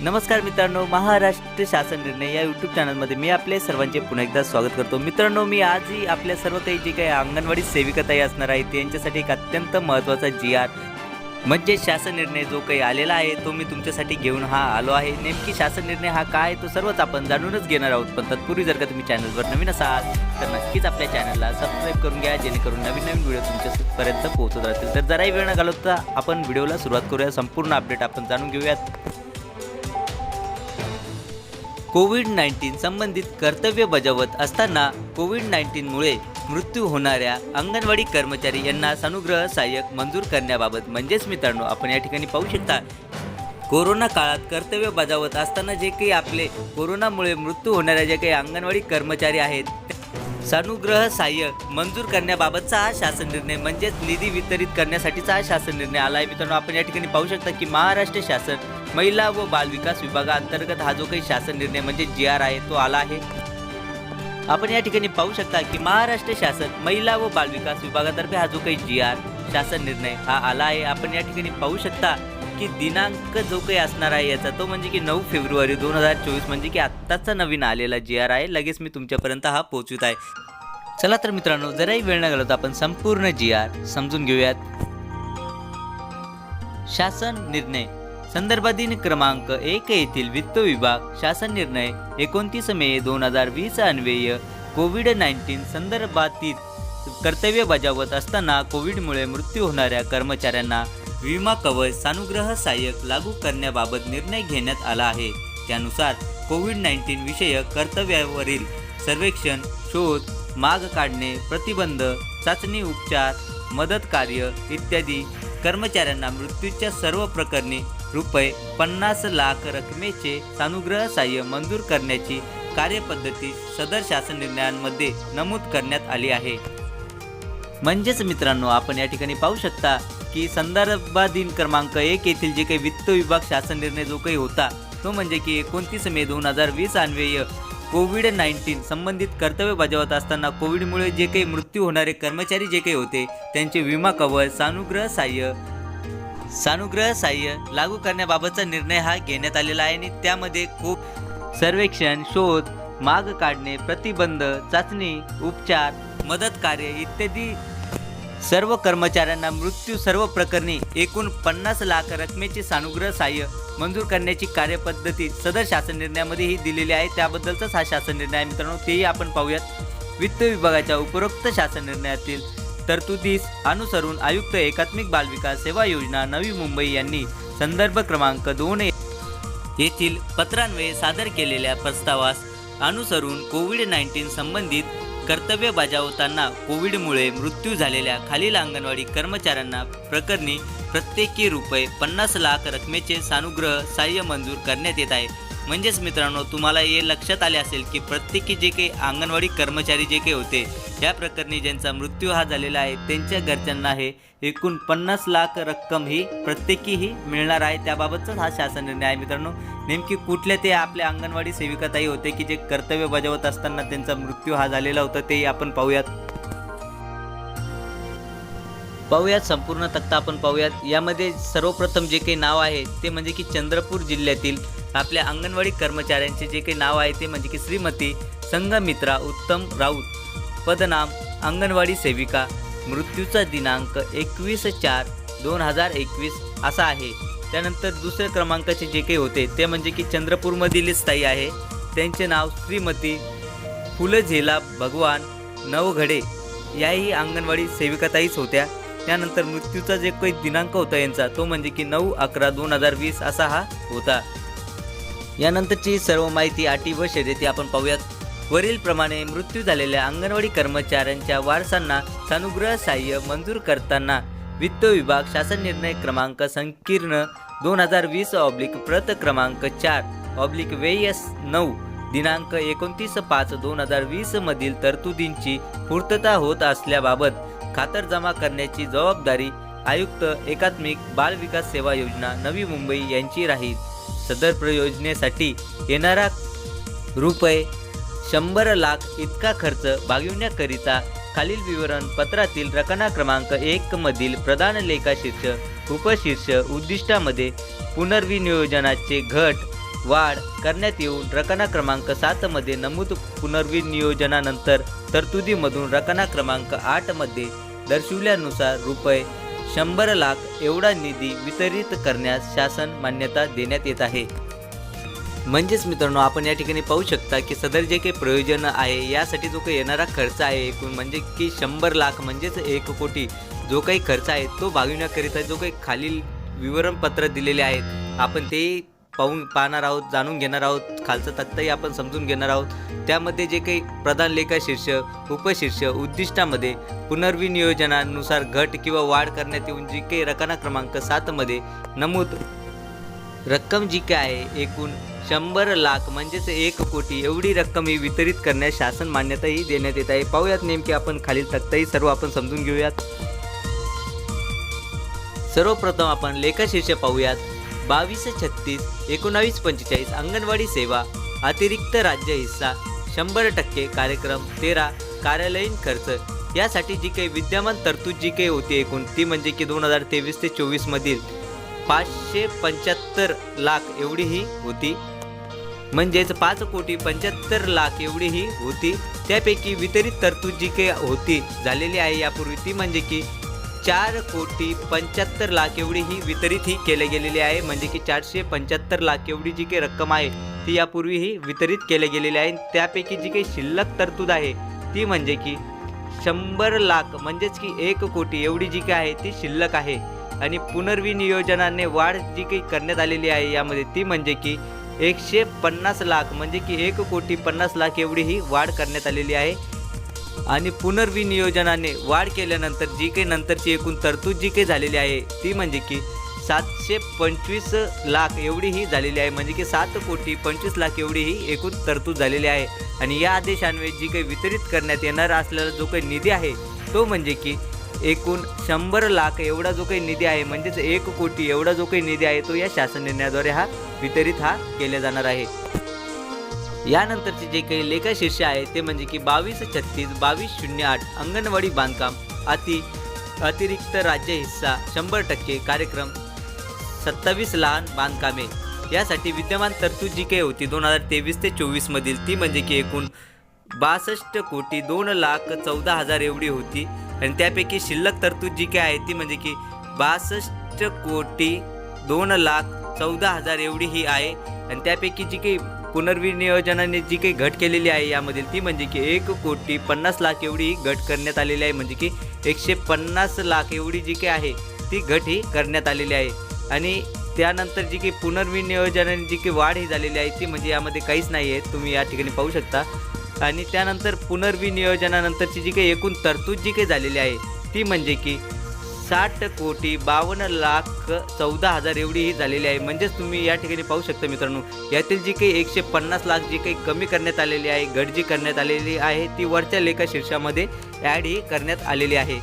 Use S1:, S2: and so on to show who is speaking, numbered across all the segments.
S1: नमस्कार मित्रांनो महाराष्ट्र शासन निर्णय या यूट्यूब चॅनलमध्ये मी आपले सर्वांचे पुन्हा एकदा स्वागत करतो. मित्रांनो मी आजही आपल्या सर्व काही जे काही अंगणवाडी सेविकाताई असणार आहे त्यांच्यासाठी एक अत्यंत महत्त्वाचा जी आर म्हणजे शासन निर्णय जो काही आलेला आहे तो मी तुमच्यासाठी घेऊन हा आलो आहे. नेमकी शासन निर्णय हा काय तो सर्वच आपण जाणूनच घेणार आहोत. पण तत्पूर्वी जर का तुम्ही चॅनलवर नवीन असाल तर नक्कीच आपल्या चॅनलला सबस्क्राईब करून घ्या जेणेकरून नवीन नवीन व्हिडिओ तुमच्यापर्यंत पोहोचत राहतील. तर जराही वेळ न घालवता आपण व्हिडिओला सुरुवात करूया. संपूर्ण अपडेट आपण जाणून घेऊयात. कोविड नाईन्टीन संबंधित कर्तव्य बजावत असताना कोविड नाईन्टीनमुळे मृत्यू होणाऱ्या अंगणवाडी कर्मचारी यांना सानुग्रह सहाय्यक मंजूर करण्याबाबत म्हणजेच मित्रांनो आपण या ठिकाणी पाहू शकता कोरोना काळात कर्तव्य बजावत असताना जे काही आपले कोरोनामुळे मृत्यू होणाऱ्या जे काही अंगणवाडी कर्मचारी आहेत सानुग्रह सहाय्य मंजूर करण्याबाबतचा हा शासन निर्णय म्हणजेच निधी वितरित करण्यासाठीचा हा शासन निर्णय आला आहे मित्रांनो आपण या ठिकाणी पाहू शकता की महाराष्ट्र शासन महिला व बाल विकास विभागाअंतर्गत हा जो काही शासन निर्णय म्हणजे जी आर आहे तो आला आहे. आपण या ठिकाणी पाहू शकता की महाराष्ट्र शासन महिला व बाल विकास विभागातर्फे हा जो काही जी आर शासन निर्णय हा आला आहे. आपण या ठिकाणी पाहू शकता की दिनांक जो काही असणार आहे याचा तो म्हणजे की नऊ फेब्रुवारी दोन हजार चोवीस म्हणजे की आत्ताचा नवीन आलेला जी आर आहे लगेच मी तुमच्यापर्यंत हा पोहोचवित आहे. चला तर मित्रांनो जराही वेळ न घालवता आपण संपूर्ण जी आर समजून घेऊयात. शासन निर्णय. संदर्भाधीन क्रमांक एक येथील वित्त विभाग शासन निर्णय एकोणतीस मे दोन हजार वीस अन्वय कोविड नाईन्टीन संदर्भातील कर्तव्य बजावत असताना कोविडमुळे मृत्यू होणाऱ्या कर्मचाऱ्यांना विमा कवच सानुग्रह सहाय्यक लागू करण्याबाबत निर्णय घेण्यात आला आहे. त्यानुसार कोविड नाईन्टीन विषयक कर्तव्यावरील सर्वेक्षण शोध माग काढणे प्रतिबंध चाचणी उपचार मदत कार्य इत्यादी कर्मचाऱ्यांना मृत्यूच्या सर्व प्रकरणी रुपये पन्नास लाख रकमेचे सानुग्रह सहाय्य मंजूर करण्याची कार्यपद्धती सदर शासन निर्णयांमध्ये नमूद करण्यात आली आहे. म्हणजेच मित्रांनो आपण या ठिकाणी पाहू शकता की संदर्भाधीन क्रमांक एक येथील जे काही वित्त विभाग शासन निर्णय जो काही होता तो म्हणजे की एकोणतीस मे दोन हजार वीस अन्वय कोविड नाईन्टीन संबंधित कर्तव्य बजावत असताना कोविडमुळे जे काही मृत्यू होणारे कर्मचारी जे काही होते त्यांचे विमा कवर सानुग्रह सहाय्य सानुग्रह सहाय्य लागू करण्याबाबतचा निर्णय हा घेण्यात आलेला आहे आणि त्यामध्ये खूप सर्वेक्षण शोध माग काढणे प्रतिबंध चाचणी उपचार मदत कार्य इत्यादी सर्व कर्मचाऱ्यांना मृत्यू सर्व प्रकरणी एकूण पन्नास लाख रकमेचे सानुग्रह सहाय्य मंजूर करण्याची कार्यपद्धती सदर शासन निर्णयामध्येही दिलेली आहे. त्याबद्दलचाच हा शासन निर्णय आहे मित्रांनो. तेही आपण पाहूयात. वित्त विभागाच्या उपरोक्त शासन निर्णयातील तरतुदीस अनुसरून आयुक्त एकात्मिक बालविकास सेवा योजना नवी मुंबई यांनी संदर्भ क्रमांक दोन येथील पत्रान्वये सादर केलेल्या प्रस्तावास अनुसरून कोविड नाईन्टीन संबंधित कर्तव्य बजावताना कोविडमुळे मृत्यू झालेल्या खालील अंगणवाडी कर्मचाऱ्यांना प्रकरणी प्रत्येकी रुपये पन्नास लाख रकमेचे सानुग्रह सहाय्य मंजूर करण्यात येत आहे. म्हणजेच मित्रांनो तुम्हाला हे लक्षात आले असेल की प्रत्येकी जे काही अंगणवाडी कर्मचारी जे काही होते या प्रकरणी ज्यांचा मृत्यू हा झालेला आहे त्यांच्या घरच्यांना हे एकूण पन्नास लाख रक्कम ही प्रत्येकी ही मिळणार आहे. त्याबाबतचाच हा शासन निर्णय आहे मित्रांनो. नेमकी कुठल्या ते आपल्या अंगणवाडी सेविकाताई होते की जे कर्तव्य बजावत असताना त्यांचा मृत्यू हा झालेला होता तेही आपण पाहूयात. पाहूयात संपूर्ण तक्ता आपण पाहूयात. यामध्ये सर्वप्रथम जे काही नाव आहे ते म्हणजे की चंद्रपूर जिल्ह्यातील आपल्या अंगणवाडी कर्मचाऱ्यांचे जे काही नाव आहे ते म्हणजे की श्रीमती संगमित्रा उत्तम राऊत. पदनाम अंगणवाडी सेविका मृत्यूचा दिनांक एकवीस चार दोन हजार एकवीस असा आहे. त्यानंतर दुसऱ्या क्रमांकाचे जे काही होते ते म्हणजे की चंद्रपूरमधीलच स्थायी आहे. त्यांचे नाव श्रीमती फुलझेला भगवान नवघडे. याही अंगणवाडी सेविकाताईच होत्या. त्यानंतर मृत्यूचा जे काही दिनांक होता यांचा तो म्हणजे की नऊ अकरा दोन हजार वीस असा हा होता. यानंतरची सर्व माहिती अटी व शर्यती आपण पाहूयात. वरीलप्रमाणे मृत्यू झालेल्या अंगणवाडी कर्मचाऱ्यांच्या वारसांना सानुग्रह सहाय्य मंजूर करताना वित्त विभाग शासन निर्णय क्रमांक संकीर्ण दोन हजार वीस ऑब्लिक प्रत क्रमांक चार ऑब्लिक वेयस नऊ दिनांक एकोणतीस पाच दोन हजार वीस मधील तरतुदींची पूर्तता होत असल्याबाबत खातरजमा करण्याची जबाबदारी आयुक्त एकात्मिक बाल विकास सेवा योजना नवी मुंबई यांची राहील. सदर प्रयोजनेसाठी येणारा रुपये शंभर लाख इतका खर्च भागविण्याकरिता खालील विवरण पत्रातील क्रमांक एक मधील प्रधान लेखा शीर्ष उपशीर्ष उद्दिष्टामध्ये पुनर्विनियोजनाचे घट वाढ करण्यात येऊन रकना क्रमांक सातमध्ये नमूद पुनर्विनियोजनानंतर तरतुदीमधून रकना क्रमांक आठमध्ये दर्शविल्यानुसार रुपये शंभर लाख एवढा निधी वितरित करण्यास शासन मान्यता देण्यात येत आहे. म्हणजेच मित्रांनो आपण या ठिकाणी पाहू शकता की सदर जे काही प्रयोजन आहे यासाठी जो काही येणारा खर्च आहे एकूण म्हणजे की शंभर लाख म्हणजेच एक कोटी जो काही खर्च आहे तो भागविण्याकरिता जो काही खालील विवरणपत्र दिलेले आहेत आपण ते पाहून पाहणार आहोत जाणून घेणार आहोत खालचं तक्ताही आपण समजून घेणार आहोत. त्यामध्ये जे काही प्रधान लेखा शीर्ष उपशीर्ष उद्दिष्टामध्ये पुनर्विनियोजनानुसार घट किंवा वाढ करण्यात येऊन जी काही रकाना क्रमांक सातमध्ये नमूद रक्कम जी काय आहे एकूण शंभर लाख म्हणजेच एक कोटी एवढी रक्कम ही वितरित करण्यास शासन मान्यताही देण्यात येत आहे. पाहूयात नेमकी आपण खालील तक्ताही सर्व आपण समजून घेऊयात. सर्वप्रथम आपण लेखाशीर्ष पाहूयात. बावीस छत्तीस एकोणावीस पंचेचाळीस अंगणवाडी सेवा अतिरिक्त राज्य हिस्सा शंभर टक्के कार्यक्रम तेरा कार्यालयीन खर्च. यासाठी जी काही विद्यमान तरतूद जी काही होती एकूण ती म्हणजे की दोन हजार तेवीस ते चोवीसमधील पाचशे पंच्याहत्तर लाख एवढी ही होती. म्हणजेच पाच कोटी पंच्याहत्तर लाख एवढी ही होती. त्यापैकी वितरित तरतूद जी काही होती झालेली आहे यापूर्वी ती म्हणजे की चार कोटी पंच्याहत्तर लाख एवढी ही वितरित ही केली गेलेली आहे. म्हणजे की चारशे पंच्याहत्तर लाख एवढी जी काही रक्कम आहे ती यापूर्वीही वितरित केली गेलेली आहे. त्यापैकी जी काही शिल्लक तरतूद आहे ती म्हणजे की शंभर लाख म्हणजेच की एक कोटी एवढी जी काही आहे ती शिल्लक आहे. आणि पुनर्विनियोजनाने वाढ जी काही करण्यात आलेली आहे यामध्ये ती म्हणजे की एकशे पन्नास लाख म्हणजे की एक कोटी पन्नास लाख एवढी ही वाढ करण्यात आलेली आहे. आणि पुनर्विनियोजनाने वाढ केल्यानंतर जी काही नंतरची एकूण तरतूद जी काही झालेली आहे ती म्हणजे की सातशे पंचवीस लाख एवढी ही झालेली आहे. म्हणजे की सात कोटी पंचवीस लाख एवढी ही एकूण तरतूद झालेली आहे. आणि या आदेशान्वये जी काही वितरित करण्यात येणार असलेला जो काही निधी आहे तो म्हणजे की एकूण शंभर लाख एवढा जो काही निधी आहे म्हणजेच एक कोटी एवढा जो काही निधी आहे तो या शासन निर्णयाद्वारे हा वितरित हा केला जाणार आहे. यानंतरचे जे काही लेखाशीर्ष आहे ते म्हणजे की बावीस छत्तीस बावीस शून्य आठ अंगणवाडी बांधकाम अति अतिरिक्त राज्य हिस्सा शंभर टक्के कार्यक्रम सत्तावीस लहान बांधकामे. यासाठी विद्यमान तरतूद जी काही होती दोन हजार तेवीस ते चोवीसमधील ती म्हणजे की एकूण बासष्ट कोटी दोन लाख चौदा हजार एवढी होती. आणि त्यापैकी शिल्लक तरतूद जी काही आहे ती म्हणजे की बासष्ट कोटी दोन लाख चौदा हजार एवढी ही आहे. आणि त्यापैकी जी काही पुनर्विनियोजनाने जी काही घट केलेली आहे यामधील ती म्हणजे की एक कोटी पन्नास लाख एवढी घट करण्यात आलेली आहे. म्हणजे की एकशे पन्नास लाख एवढी जी काही आहे ती घट ही करण्यात आलेली आहे. आणि त्यानंतर जी काही पुनर्विनियोजनाने जी काही वाढ ही झालेली आहे ती म्हणजे यामध्ये काहीच नाही आहे. तुम्ही या ठिकाणी पाहू शकता. आणि त्यानंतर पुनर्विनियोजनानंतरची जी काही एकूण तरतूद जी काही झालेली आहे ती म्हणजे की साठ कोटी बावन्न लाख चौदा हजार एवढी ही झालेली आहे. म्हणजेच तुम्ही या ठिकाणी पाहू शकता मित्रांनो यातील जी काही एकशे पन्नास लाख जी काही कमी करण्यात आलेली आहे घट जी करण्यात आलेली आहे ती वरच्या लेखा शीर्षामध्ये ॲड ही करण्यात आलेली आहे.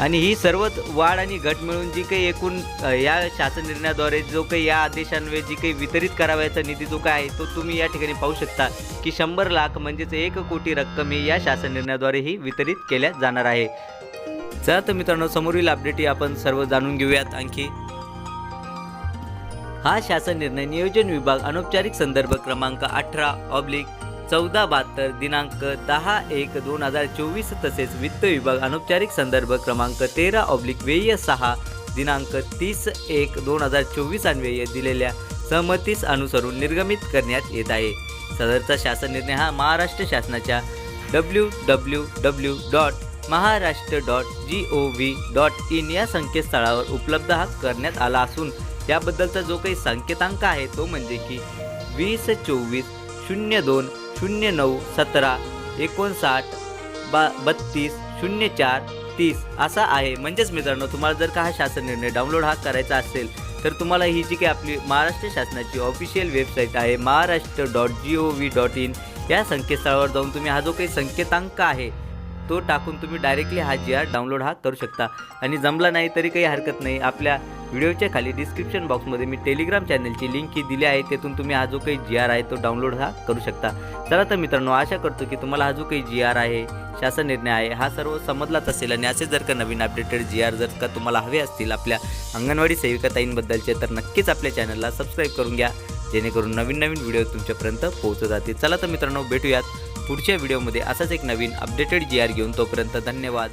S1: आणि ही सर्वच वाढ आणि घट मिळून जी काही एकूण या शासन निर्णयाद्वारे जो काही या आदेशान्वये जी काही वितरित करावयाचा निधी जो काय आहे तो तुम्ही या ठिकाणी पाहू शकता की शंभर लाख म्हणजेच एक कोटी रक्कम ही या शासन निर्णयाद्वारे ही वितरित केल्या जाणार आहे. चला तर मित्रांनो समोरील अपडेट आपण सर्व जाणून घेऊयात आणखी. हा शासन निर्णय नियोजन विभाग अनौपचारिक संदर्भ क्रमांक अठरा ऑब्लिक चौदा बहात्तर दिनांक दहा एक दोन हजार चोवीस तसेच वित्त विभाग अनौपचारिक संदर्भ क्रमांक तेरा ऑब्लिक व्यय सहा दिनांक तीस एक दोन हजार चोवीस अन्वये दिलेल्या सहमतीस अनुसरून निर्गमित करण्यात येत आहे. सदरचा शासन निर्णय हा महाराष्ट्र शासनाच्या W W W dot Maharashtra dot G O V dot in या संकेतस्थळावर उपलब्ध हा करण्यात आला असून याबद्दलचा जो काही संकेतांक आहे तो म्हणजे की वीस चोवीस शून्य दोन शून्य नऊ सतरा एकोणसाठ बा बत्तीस शून्य चार तीस असा आहे. म्हणजेच मित्रांनो तुम्हाला जर का हा शासन निर्णय डाउनलोड हा करायचा असेल तर तुम्हाला ही जी काही आपली महाराष्ट्र शासनाची ऑफिशियल वेबसाईट आहे Maharashtra dot G O V dot in या संकेतस्थळावर जाऊन तुम्ही हा जो काही संकेतांक आहे तो टाकून तुम्ही डायरेक्टली हा जी आर डाउनलोड हा करू शकता. आणि जमला नाही तरी काही हरकत नाही. आपल्या व्हिडिओच्या खाली डिस्क्रिप्शन बॉक्समध्ये मी टेलिग्राम चॅनलची लिंक ही दिली आहे. तेथून तुम्ही हा जो काही जी आर आहे तो डाउनलोड हा करू शकता. चला तर मित्रांनो आशा करतो की तुम्हाला हा जो काही जी आर आहे शासन निर्णय आहे हा सर्व समजलाच असेल. आणि असे जर का नवीन अपडेटेड जी आर जर का तुम्हाला हवे असतील आपल्या अंगणवाडी सेविकाताईंबद्दलचे तर नक्कीच आपल्या चॅनलला सबस्क्राईब करून घ्या. जेणेकरून नवीन नवीन व्हिडिओ तुमच्यापर्यंत पोहोचत जातील. चला तर मित्रांनो भेटूयात. पुढच्या व्हिडिओमध्ये असाच एक नवीन अपडेटेड जी आर घेऊन तोपर्यंत धन्यवाद.